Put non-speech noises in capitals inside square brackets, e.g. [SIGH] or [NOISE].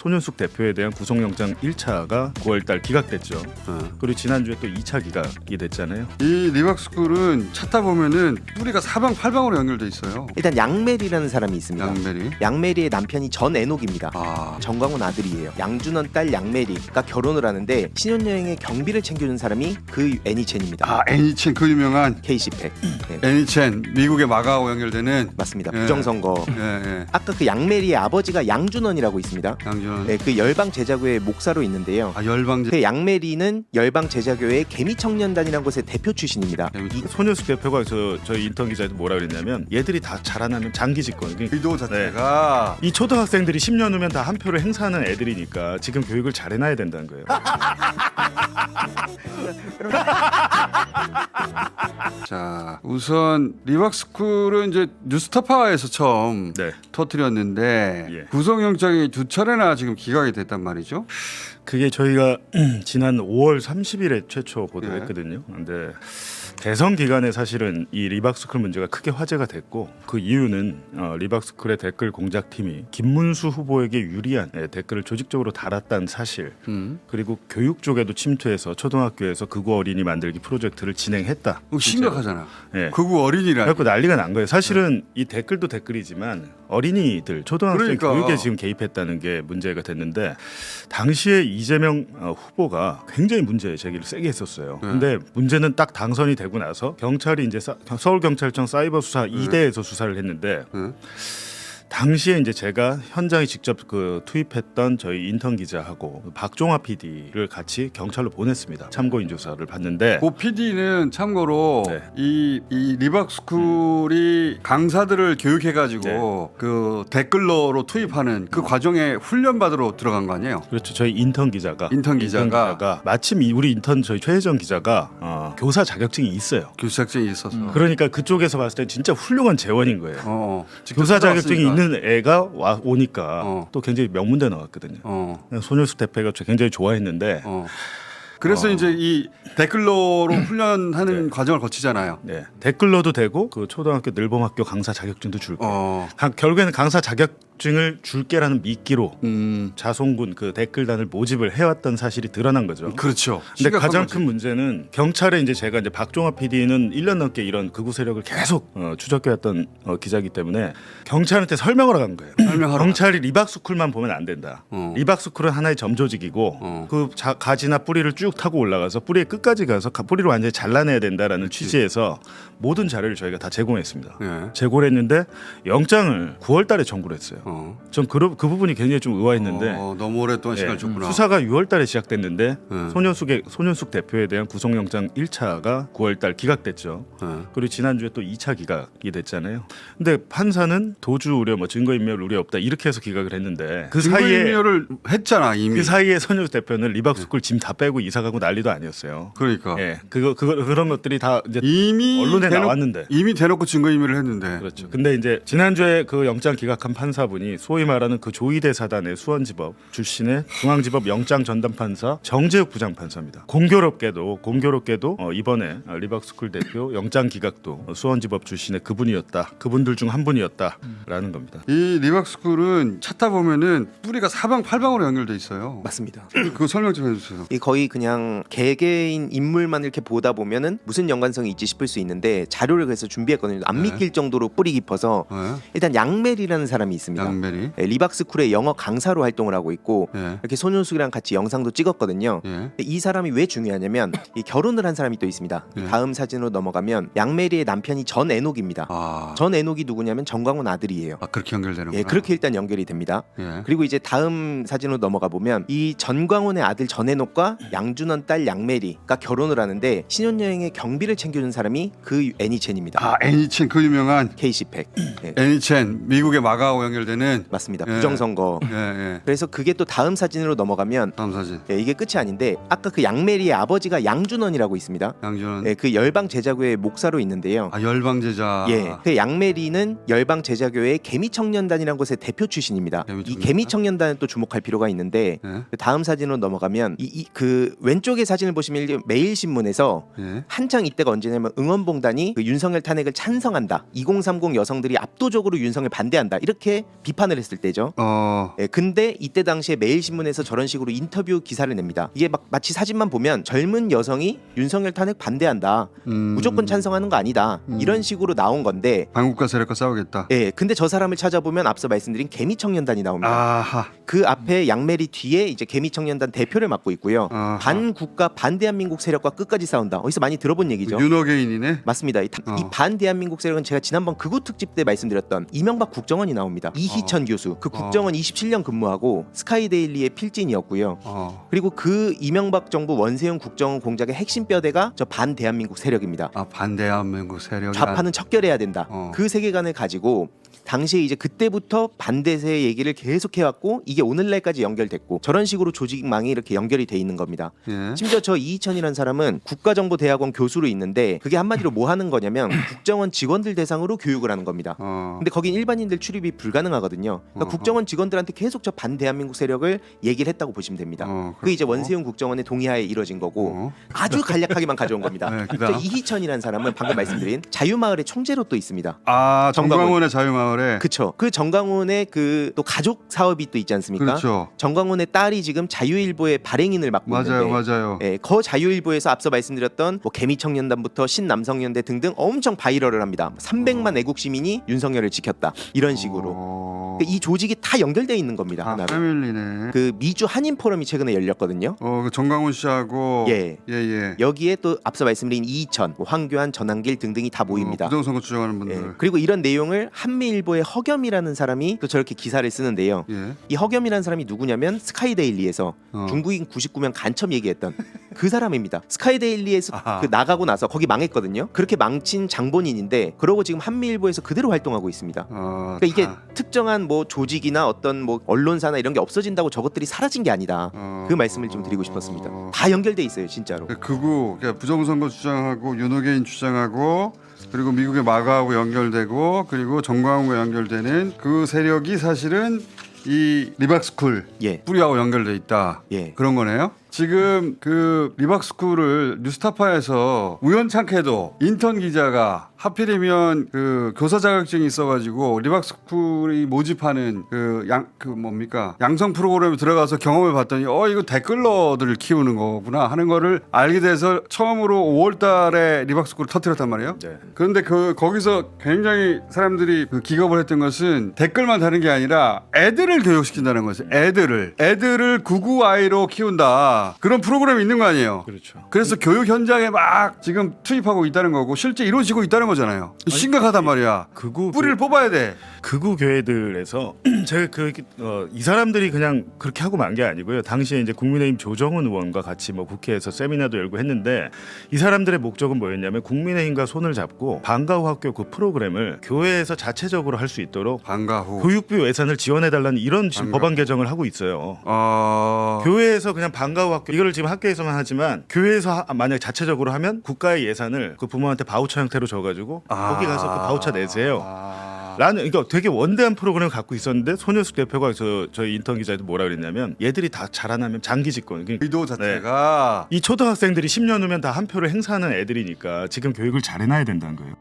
손윤숙 대표에 대한 구속영장 1차가 9월달 기각됐죠. 어. 그리고 지난주에 또 2차 기각이 됐잖아요. 이 리박스쿨은 찾다 보면은 뿌리가 사방팔방으로 연결돼 있어요. 일단 양메리라는 사람이 있습니다. 양메리. 양메리의 남편이 전 애녹입니다. 아, 정광훈 아들이에요. 양준원 딸 양메리가 결혼을 하는데 신혼여행의 경비를 챙겨준 사람이 그 애니첸입니다. 아 애니첸 그 유명한 KC100. 네, 애니첸 미국의 마가하고 연결되는 맞습니다. 예. 부정선거. 예, 예. 아까 그 양메리의 아버지가 양준원이라고 있습니다. 양준. 네, 그 열방 제자교회 목사로 있는데요. 아 열방제. 그 양메리는 열방 제자교회 개미 청년단이라는 곳의 대표 출신입니다. 개미- 이- 손윤숙 대표가 저 저희 인턴 기자한테 뭐라 그랬냐면 얘들이 다 자라나면 장기 집권. 그러니까 의도 자체가 이 초등학생들이 10년 후면 다 한 표를 행사하는 애들이니까 지금 교육을 잘 해놔야 된다는 거예요. [LAUGHS] 자 우선 리박스쿨은 이제 뉴스타파에서 처음 네. 터뜨렸는데 예. 구속영장이 두 차례나 지금 기각이 됐단 말이죠. 그게 저희가 [CLEARS THROAT] 지난 5월 30일에 최초 예. 보도했거든요. 근데 대선 기간에 사실은 이 리박스쿨 문제가 크게 화제가 됐고 그 이유는 어, 리박스쿨의 댓글 공작팀이 김문수 후보에게 유리한 예, 댓글을 조직적으로 달았다는 사실 음. 그리고 교육 쪽에도 침투해서 초등학교에서 극우 어린이 만들기 프로젝트를 진행했다. 그거 심각하잖아. 예. 그구 어린이라. 그래갖고 난리가 난 거예요. 사실은 이 댓글도 댓글이지만 어린이들 초등학생 그러니까. 교육에 지금 개입했다는 게 문제가 됐는데 당시에 이재명 어, 후보가 굉장히 문제 제기를 세게 했었어요. 네. 근데 문제는 딱 당선이 되고 나서 경찰이 이제 사- 서울 경찰청 사이버 수사 2대에서 수사를 했는데 응? 당시에 이제 제가 현장에 직접 그 투입했던 저희 인턴 기자하고 박종화 PD를 같이 경찰로 보냈습니다. 참고인 조사를 받는데 고 PD는 참고로 네. 이, 이 리박스쿨이 강사들을 교육해가지고 네. 그 댓글러로 투입하는 그 과정에 훈련 받으러 들어간 거 아니에요? 그렇죠. 저희 인턴 기자가 인턴 기자가. 마침 이- 우리 인턴 저희 최혜정 기자가 어, 교사 자격증이 있어요. 교사학생이 있어서. 그러니까 그쪽에서 봤을 때 진짜 훌륭한 재원인 거예요. 어, 직접 교사 자격증이 찾아왔으니까. 있는 애가 와 오니까 어. 또 굉장히 명문대 나왔거든요. 어, 대표가 저 굉장히 좋아했는데 어. 그래서 어. 이제 이 댓글러로 훈련하는 네. 과정을 거치잖아요. 네, 댓글러도 되고 그 초등학교 늘봄학교 강사 자격증도 줄 거예요. 어, 가- 결국에는 강사 자격 증을 줄게라는 미끼로 음, 자송군 그 댓글단을 모집을 해왔던 사실이 드러난 거죠. 그렇죠. 근데 가장 거지. 큰 문제는 경찰에 이제 제가 이제 박종화 PD는 1년 넘게 이런 극우 세력을 계속 어, 추적해왔던 어, 기자이기 때문에 경찰한테 설명을 간 거예요. [CLEARS THROAT] 설명하러 경찰이 리박스쿨만 보면 안 된다. 어. 리박스쿨은 하나의 점조직이고 어. 그 자- 가지나 뿌리를 쭉 타고 올라가서 뿌리의 끝까지 가서 가- 뿌리를 완전히 잘라내야 된다라는 취지에서 모든 자료를 저희가 다 제공했습니다. 예. 제공을 했는데 영장을 9월달에 청구를 했어요. 어. 전그 그 부분이 굉장히 좀 의아했는데 어, 너무 오랫동안 예, 시간을 줬구나. 수사가 6월달에 시작됐는데 네. 손윤숙의 손윤숙 대표에 대한 구속영장 1차가 9월달 기각됐죠. 예. 그리고 지난주에 또 2차 기각이 됐잖아요. 근데 판사는 도주 우려, 뭐 증거인멸 우려 없다 이렇게 해서 기각을 했는데 그 사이에 증거인멸을 했잖아 이미. 그 사이에 손윤숙 대표는 리박스쿨 짐 다 빼고 이사 가고 난리도 아니었어요. 그러니까 예, 그거 그거 그런 것들이 다 이제 이미 언론에 대놓- 나왔는데. 이미 대놓고 증거인멸을 했는데. 그렇죠. 근데 이제 지난주에 그 영장 기각한 판사분 이 소위 말하는 그 조이대 사단의 수원지법 출신의 중앙지법 영장 전담 판사 정재욱 부장 판사입니다. 공교롭게도 공교롭게도 어, 이번에 리박스쿨 대표 영장 기각도 수원지법 출신의 그분이었다. 그분들 중 한 분이었다라는 겁니다. 이 리박스쿨은 찾다 보면은 뿌리가 사방팔방으로 연결돼 있어요. 맞습니다. 그거 설명 좀 해주세요. 이 거의 그냥 개개인 인물만 이렇게 보다 보면은 무슨 연관성이 있지 싶을 수 있는데 자료를 그래서 준비했거든요. 안 네. 믿길 정도로 뿌리 깊어서 네. 일단 양메리라는 사람이 있습니다. 양메리. 예, 리박스쿨의 영어 강사로 활동을 하고 있고 예. 이렇게 손윤숙이랑 같이 영상도 찍었거든요. 예. 근데 이 사람이 왜 중요하냐면 이 결혼을 한 사람이 또 있습니다. 네. 다음 사진으로 넘어가면 양메리의 남편이 전 애녹입니다. 아. 전 애녹이 누구냐면 정광훈 아들이에요. 아 그렇게 연결되는구나. 예, 그렇게 일단 연결이 됩니다. 예. 그리고 이제 다음 사진으로 넘어가 보면 이 전광훈의 아들 전해녹과 양준원 딸 양메리가 결혼을 하는데 신혼여행의 경비를 챙겨준 사람이 그 애니첸입니다. 아 애니첸 그 유명한 KC100 예, 애니첸 미국의 마가하고 연결 되는. 맞습니다. 예. 부정선거. 예 예. 그래서 그게 또 다음 사진으로 넘어가면 다음 사진. 예, 이게 끝이 아닌데 아까 그 양메리의 아버지가 양준원이라고 있습니다. 양준. 예, 그 열방 제자교회 목사로 있는데요. 아 열방 제자. 예, 그 양메리는 열방 제자교회 개미 청년단이라는 곳의 대표 출신입니다. 이 개미청년단? 개미 청년단은 또 주목할 필요가 있는데 예. 그 다음 사진으로 넘어가면 이 그 왼쪽의 사진을 보시면 이게 매일 신문에서 예. 한창 이때가 언제냐면 응원봉단이 그 윤석열 탄핵을 찬성한다. 2030 여성들이 압도적으로 윤석열 반대한다. 이렇게 비판을 했을 때죠. 어. 예, 근데 이때 당시에 매일신문에서 저런 식으로 인터뷰 기사를 냅니다. 이게 막 마치 사진만 보면 젊은 여성이 윤석열 탄핵 반대한다. 음. 무조건 찬성하는 거 아니다. 음. 이런 식으로 나온 건데 반국가 세력과 싸우겠다. 예, 근데 저 사람을 찾아보면 앞서 말씀드린 개미 청년단이 나옵니다. 아하. 그 앞에 양메리 뒤에 이제 개미 청년단 대표를 맡고 있고요. 아하. 반국가 반대한민국 세력과 끝까지 싸운다. 어디서 많이 들어본 얘기죠. 윤호개인이네. 맞습니다. 이, 타- 어. 이 반대한민국 세력은 제가 지난번 극우 특집 때 말씀드렸던 이명박 국정원이 나옵니다. 이 희천 교수, 그 국정원 27년 근무하고 스카이데일리의 필진이었고요. 어. 그리고 그 이명박 정부 원세훈 국정원 공작의 핵심 뼈대가 저 반 대한민국 세력입니다. 아 반대한민국 세력이 좌파는 척결해야 된다. 어. 그 세계관을 가지고 당시에 이제 그때부터 반대세 얘기를 계속 해왔고 이게 오늘날까지 연결됐고 저런 식으로 조직망이 이렇게 연결이 돼 있는 겁니다. 예. 심지어 저 이희천이라는 사람은 국가정보대학원 교수로 있는데 그게 한마디로 뭐 하는 거냐면 [COUGHS] 국정원 직원들 대상으로 교육을 하는 겁니다. 어. 근데 거긴 일반인들 출입이 불가능하거든요. 그러니까 어허. 국정원 직원들한테 계속 저 반대한민국 세력을 얘기를 했다고 보시면 됩니다. 어, 그게 이제 그렇고. 원세훈 국정원의 동의하에 이루어진 거고 어. 아주 간략하게만 가져온 겁니다. [LAUGHS] 네, 그다음. 이희천이라는 사람은 방금 말씀드린 자유마을의 총재로 또 있습니다. 아 정광훈. 정광훈의 자유마을 에. 그쵸. 그 정광훈의 그 또 가족 사업이 또 있지 않습니까? 그렇죠. 정광훈의 딸이 지금 자유일보의 발행인을 맡고 맞아요, 있는데 맞아요. 예, 거 자유일보에서 앞서 말씀드렸던 뭐 개미청년단부터 신남성연대 등등 엄청 바이럴을 합니다. 300만 애국 시민이 윤석열을 지켰다. 이런 식으로. 어. 그러니까 이 조직이 다 연결돼 있는 겁니다. 아, 하나로. 패밀리네. 그 미주 한인 포럼이 최근에 열렸거든요. 어, 그 정광훈 씨하고 예. 예, 예. 여기에 또 앞서 말씀드린 이희천, 뭐 황교안, 전한길 등등이 다 모입니다. 어, 부정선거 주장하는 예, 분들. 그리고 이런 내용을 한미일보 의 허겸이라는 사람이 또 저렇게 기사를 쓰는데요. 예. 이 허겸이라는 사람이 누구냐면 스카이데일리에서 어. 중국인 99명 간첩 얘기했던 그 사람입니다. 스카이데일리에서 아하. 그 나가고 나서 거기 망했거든요. 그렇게 망친 장본인인데 그러고 지금 한미일보에서 그대로 활동하고 있습니다. 어, 그러니까 이게 다. 특정한 뭐 조직이나 어떤 뭐 언론사나 이런 게 없어진다고 저것들이 사라진 게 아니다. 어, 그 말씀을 좀 드리고 싶었습니다. 어. 다 연결돼 있어요, 진짜로. 그 극우 그러니까 부정선거 주장하고 윤호개인 주장하고 그리고 미국의 마가하고 연결되고 그리고 정광훈 과 연결되는 그 세력이 사실은 이 리박스쿨 예, 뿌리하고 연결돼 있다. 예. 그런 거네요. 지금 그 리박스쿨을 뉴스타파에서 우연찮게도 인턴 기자가 하필이면 그 교사 자격증이 있어가지고 리박스쿨이 모집하는 그 양 그 뭡니까 양성 프로그램에 들어가서 경험해 봤더니 어 이거 댓글러들을 키우는 거구나 하는 거를 알게 돼서 처음으로 5월달에 리박스쿨을 터뜨렸단 말이에요. 네. 그런데 그 거기서 굉장히 사람들이 그 기겁을 했던 것은 댓글만 다는 게 아니라 애들을 교육시킨다는 거죠. 애들을 애들을 구구 아이로 키운다 그런 프로그램이 있는 거 아니에요. 그렇죠. 그래서 교육 현장에 막 지금 투입하고 있다는 거고 실제 이루어지고 있다는 거잖아요. 심각하단 말이야. 극우 뿌리를 뽑아야 돼. 극우 교회들에서 [CLEARS THROAT] 제가 그 어, 이 사람들이 그냥 그렇게 하고 만 게 아니고요. 당시에 이제 국민의힘 조정훈 의원과 같이 뭐 국회에서 세미나도 열고 했는데 이 사람들의 목적은 뭐였냐면 국민의힘과 손을 잡고 방과후 학교 그 프로그램을 교회에서 자체적으로 할 수 있도록 방과후. 교육부 예산을 지원해 달라는 이런 지금 방과- 법안 개정을 하고 있어요. 어. 교회에서 그냥 방과후 학교 이거를 지금 학교에서만 하지만 교회에서 하- 만약 자체적으로 하면 국가의 예산을 그 부모한테 바우처 형태로 줘가지고 거기 가서 그 바우처 내세요. 아. 라는 그러니까 되게 원대한 프로그램을 갖고 있었는데 손효숙 대표가 저 저희 인턴 기자도 뭐라 그랬냐면 얘들이 다 자라나면 장기 집권. 그러니까 의도 자체가 이 초등학생들이 10년 후면 다 한 표를 행사하는 애들이니까 지금 교육을 잘 해놔야 된다는 거예요.